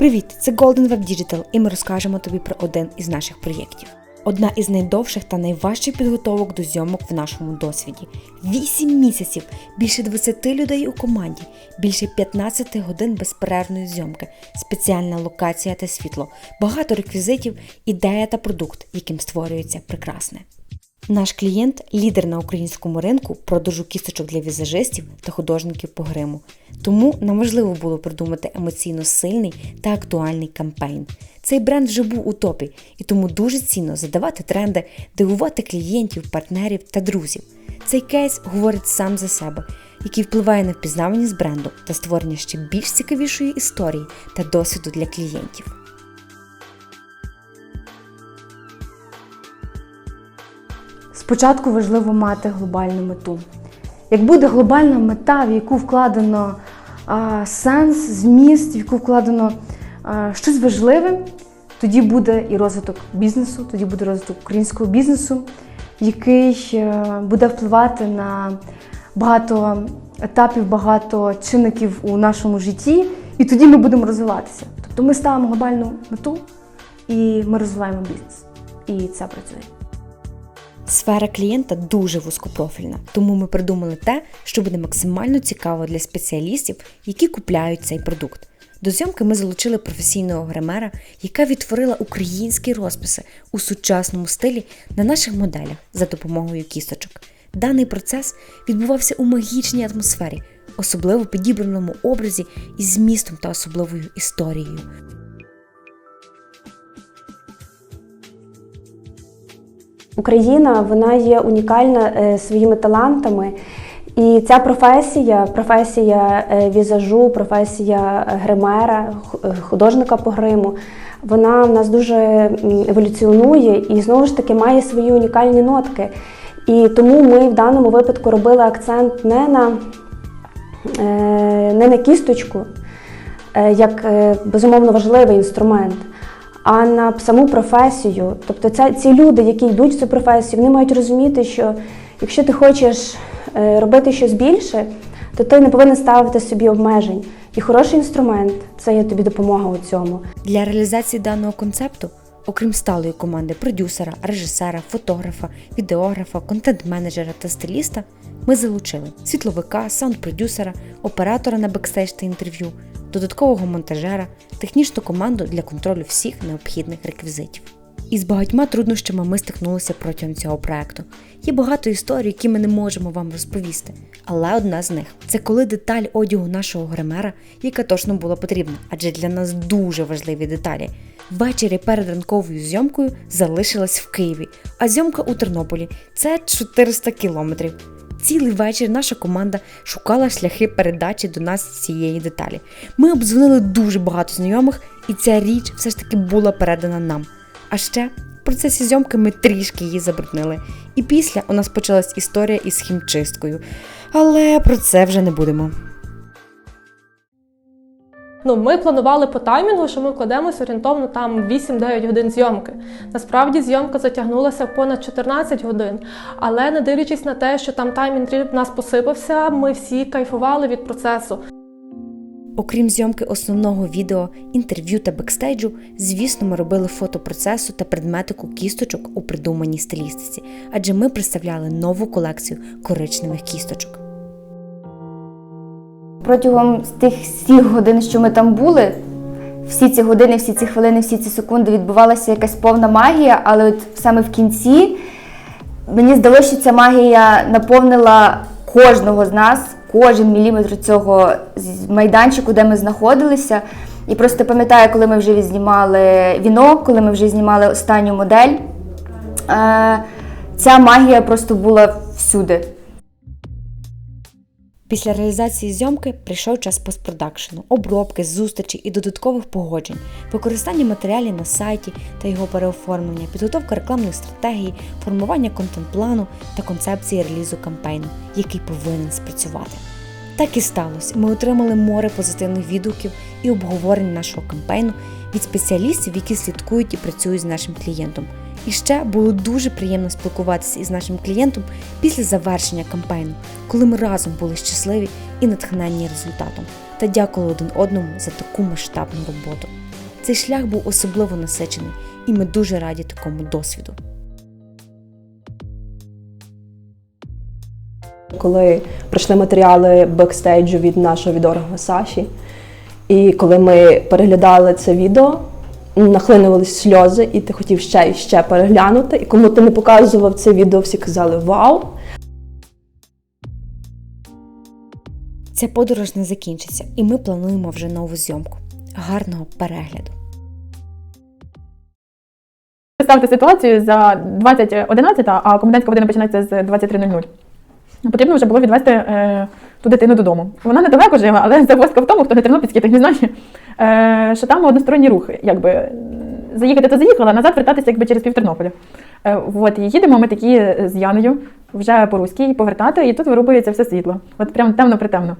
Привіт! Це Golden Web Digital і ми розкажемо тобі про один із наших проєктів. Одна із найдовших та найважчих підготовок до зйомок в нашому досвіді. 8 місяців, більше 20 людей у команді, більше 15 годин безперервної зйомки, спеціальна локація та світло, багато реквізитів, ідея та продукт, яким створюється прекрасне. Наш клієнт лідер на українському ринку продажу кісточок для візажистів та художників по гриму. Тому нам важливо було придумати емоційно сильний та актуальний кампейн. Цей бренд вже був у топі, і тому дуже цінно задавати тренди, дивувати клієнтів, партнерів та друзів. Цей кейс говорить сам за себе, який впливає на впізнаваність бренду та створення ще більш цікавішої історії та досвіду для клієнтів. Спочатку важливо мати глобальну мету. Як буде глобальна мета, в яку вкладено а, сенс, зміст, в яку вкладено а, щось важливе, тоді буде і розвиток бізнесу, тоді буде розвиток українського бізнесу, який е, буде впливати на багато етапів, багато чинників у нашому житті, і тоді ми будемо розвиватися. Тобто ми ставимо глобальну мету і ми розвиваємо бізнес. І це працює. Сфера клієнта дуже вузькопрофільна, тому ми придумали те, що буде максимально цікаво для спеціалістів, які купляють цей продукт. До зйомки ми залучили професійного гримера, яка відтворила українські розписи у сучасному стилі на наших моделях за допомогою кісточок. Даний процес відбувався у магічній атмосфері, особливо підібраному образі із змістом та особливою історією. Україна вона є унікальна е, своїми талантами. І ця професія, професія е, візажу, професія гримера, е, художника по гриму, вона в нас дуже еволюціонує і знову ж таки має свої унікальні нотки. І тому ми в даному випадку робили акцент не на, не на кісточку, як безумовно важливий інструмент, а на саму професію. Тобто це, ці люди, які йдуть в цю професію, вони мають розуміти, що якщо ти хочеш е, робити щось більше, то ти не повинен ставити собі обмежень. І хороший інструмент це є тобі допомога у цьому. Для реалізації даного концепту, окрім сталої команди продюсера, режисера, фотографа, відеографа, контент-менеджера та стиліста, ми залучили світловика, саунд-продюсера, оператора на бекстейдж та інтерв'ю, додаткового монтажера, технічну команду для контролю всіх необхідних реквізитів. Із багатьма труднощами ми стикнулися протягом цього проекту. Є багато історій, які ми не можемо вам розповісти. Але одна з них це коли деталь одягу нашого гримера, яка точно була потрібна, адже для нас дуже важливі деталі. Ввечері перед ранковою зйомкою залишилась в Києві, а зйомка у Тернополі це 400 кілометрів. Цілий вечір наша команда шукала шляхи передачі до нас цієї деталі. Ми обдзвонили дуже багато знайомих, і ця річ все ж таки була передана нам. А ще в процесі зйомки ми трішки її забруднили. І після у нас почалась історія із хімчисткою. Але про це вже не будемо. Ну, ми планували по таймінгу, що ми вкладемося орієнтовно там 8-9 годин зйомки. Насправді зйомка затягнулася понад 14 годин. Але не дивлячись на те, що там таймінг нас посипався, ми всі кайфували від процесу. Окрім зйомки основного відео, інтерв'ю та бекстейджу, звісно, ми робили фото процесу та предметику кісточок у придуманій стилістиці, адже ми представляли нову колекцію коричневих кісточок. Протягом тих всіх годин, що ми там були, всі ці години, всі ці хвилини, всі ці секунди відбувалася якась повна магія, але от саме в кінці мені здалося, що ця магія наповнила кожного з нас, кожен міліметр цього майданчику, де ми знаходилися. І просто пам'ятаю, коли ми вже знімали вінок, коли ми вже знімали останню модель, е, ця магія просто була всюди. Після реалізації зйомки прийшов час постпродакшену, обробки, зустрічі і додаткових погоджень, використання матеріалів на сайті та його переоформлення, підготовка рекламної стратегії, формування контент-плану та концепції релізу кампейну, який повинен спрацювати. Так і сталося. Ми отримали море позитивних відгуків і обговорень нашого кампейну від спеціалістів, які слідкують і працюють з нашим клієнтом. І ще було дуже приємно спілкуватися із нашим клієнтом після завершення кампейну, коли ми разом були щасливі і натхненні результатом. та дякували один одному за таку масштабну роботу. Цей шлях був особливо насичений, і ми дуже раді такому досвіду. коли прийшли матеріали бекстейджу від нашого відорого Саші. І коли ми переглядали це відео, нахлинувались сльози, і ти хотів ще і ще переглянути. І кому ти не показував це відео, всі казали Вау! Ця подорож не закінчиться, і ми плануємо вже нову зйомку. Гарного перегляду! Представте ситуацію за 20.11, а комендантська година починається з 23.00. Потрібно вже було відвести е, ту дитину додому. Вона недалеко жила, але загвоздка в тому, хто не тернопільський, так не знає, е, що там односторонні рухи. Якби заїхати то заїхала, а назад вертатися якби через пів Тернополя. Е, от, їдемо ми такі з Яною вже по-руськи повертати, і тут вирубується все світло. От прям темно-притемно.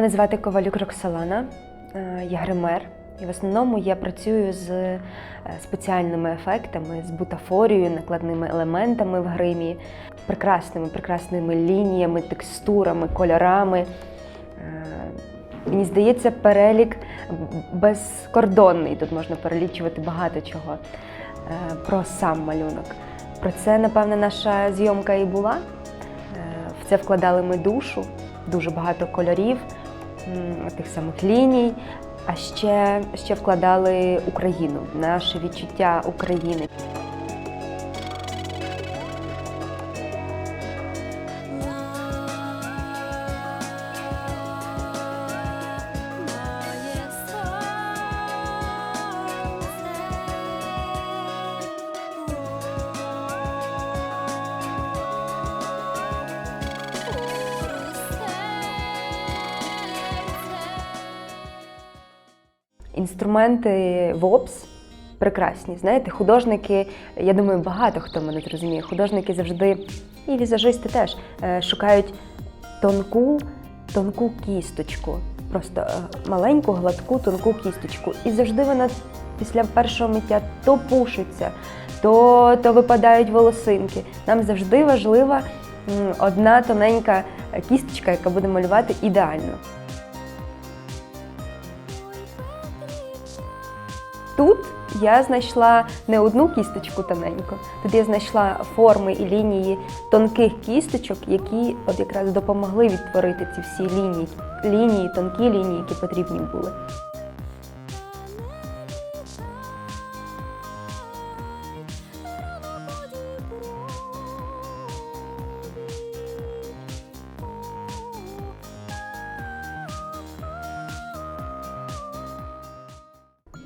Мене звати Ковалюк Роксолана, е, я гример. І в основному я працюю з е, спеціальними ефектами, з бутафорією, накладними елементами в гримі, прекрасними, прекрасними лініями, текстурами, кольорами. Е, Мені здається, перелік безкордонний. Тут можна перелічувати багато чого про сам малюнок. Про це, напевне, наша зйомка і була. В це вкладали ми душу, дуже багато кольорів, тих самих ліній. А ще, ще вкладали Україну, наше відчуття України. Інструменти ВОПС прекрасні. Знаєте, художники, я думаю, багато хто мене зрозуміє. Художники завжди, і візажисти теж е, шукають тонку, тонку кісточку. Просто е, маленьку, гладку, тонку кісточку. І завжди вона після першого миття то пушиться, то, то випадають волосинки. Нам завжди важлива одна тоненька кісточка, яка буде малювати ідеально. Тут я знайшла не одну кісточку тоненьку, тут я знайшла форми і лінії тонких кісточок, які от якраз допомогли відтворити ці всі лінії, лінії, тонкі лінії, які потрібні були.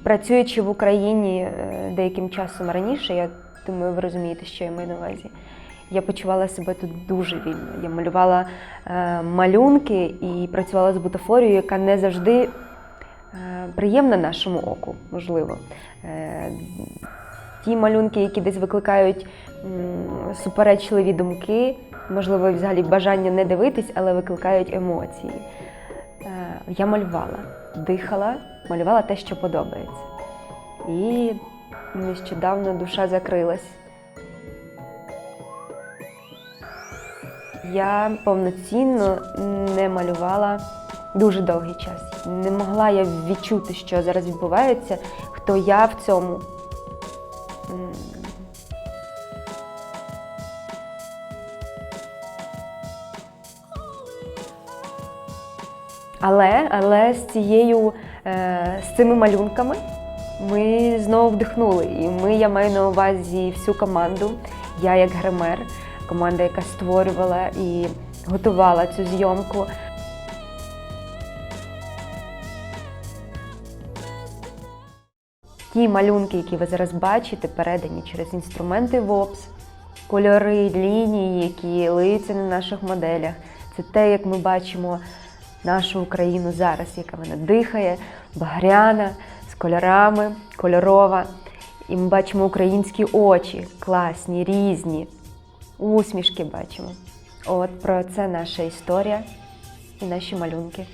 Працюючи в Україні е, деяким часом раніше, я думаю, ви розумієте, що я маю на увазі. Я почувала себе тут дуже вільно. Я малювала е, малюнки і працювала з бутафорією, яка не завжди е, приємна нашому оку, можливо. Е, ті малюнки, які десь викликають м, суперечливі думки, можливо, взагалі бажання не дивитись, але викликають емоції. Е, я малювала, дихала, малювала те, що подобається. І нещодавно душа закрилась. Я повноцінно не малювала дуже довгий час. Не могла я відчути, що зараз відбувається, хто я в цьому. Але, але з цією, е, з цими малюнками ми знову вдихнули. І ми, я маю на увазі всю команду. Я як гример, команда, яка створювала і готувала цю зйомку. Ті малюнки, які ви зараз бачите, передані через інструменти ВОПС, кольори, лінії, які лиються на наших моделях. Це те, як ми бачимо нашу Україну зараз, яка вона дихає, багряна, з кольорами, кольорова. І ми бачимо українські очі, класні, різні, усмішки бачимо. От про це наша історія і наші малюнки.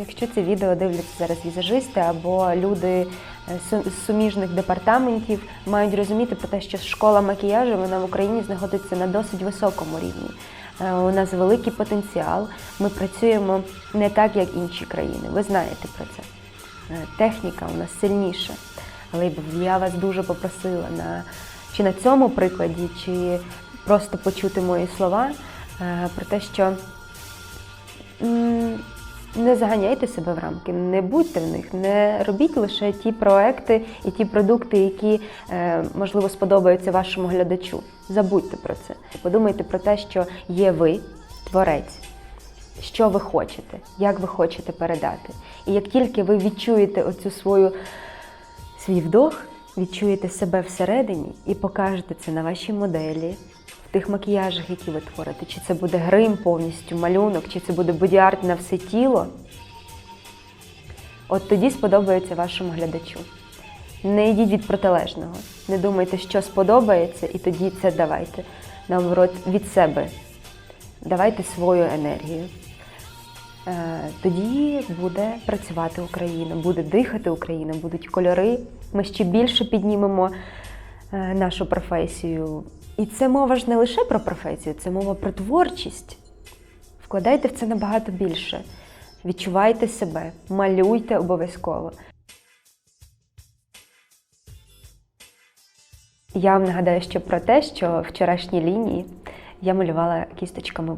Якщо це відео дивляться зараз візажисти або люди е, з суміжних департаментів, мають розуміти про те, що школа макіяжу вона в Україні знаходиться на досить високому рівні. Е, У нас великий потенціал. Ми працюємо не так, як інші країни. Ви знаєте про це. Е, Техніка у нас сильніша. Але я вас дуже попросила на чи на цьому прикладі, чи просто почути мої слова про те, що не заганяйте себе в рамки, не будьте в них, не робіть лише ті проекти і ті продукти, які е, можливо сподобаються вашому глядачу. Забудьте про це. Подумайте про те, що є ви, творець, що ви хочете, як ви хочете передати. І як тільки ви відчуєте оцю свою свій вдох, відчуєте себе всередині і покажете це на вашій моделі, тих макіяжах, які ви творите. Чи це буде грим повністю, малюнок, чи це буде боді-арт на все тіло. От тоді сподобається вашому глядачу. Не йдіть від протилежного. Не думайте, що сподобається, і тоді це давайте. Наоборот, від себе. Давайте свою енергію. Е, Тоді буде працювати Україна, буде дихати Україна, будуть кольори. Ми ще більше піднімемо е, нашу професію. І це мова ж не лише про професію, це мова про творчість. Вкладайте в це набагато більше. Відчувайте себе, малюйте обов'язково. Я вам нагадаю ще про те, що вчорашні лінії я малювала кісточками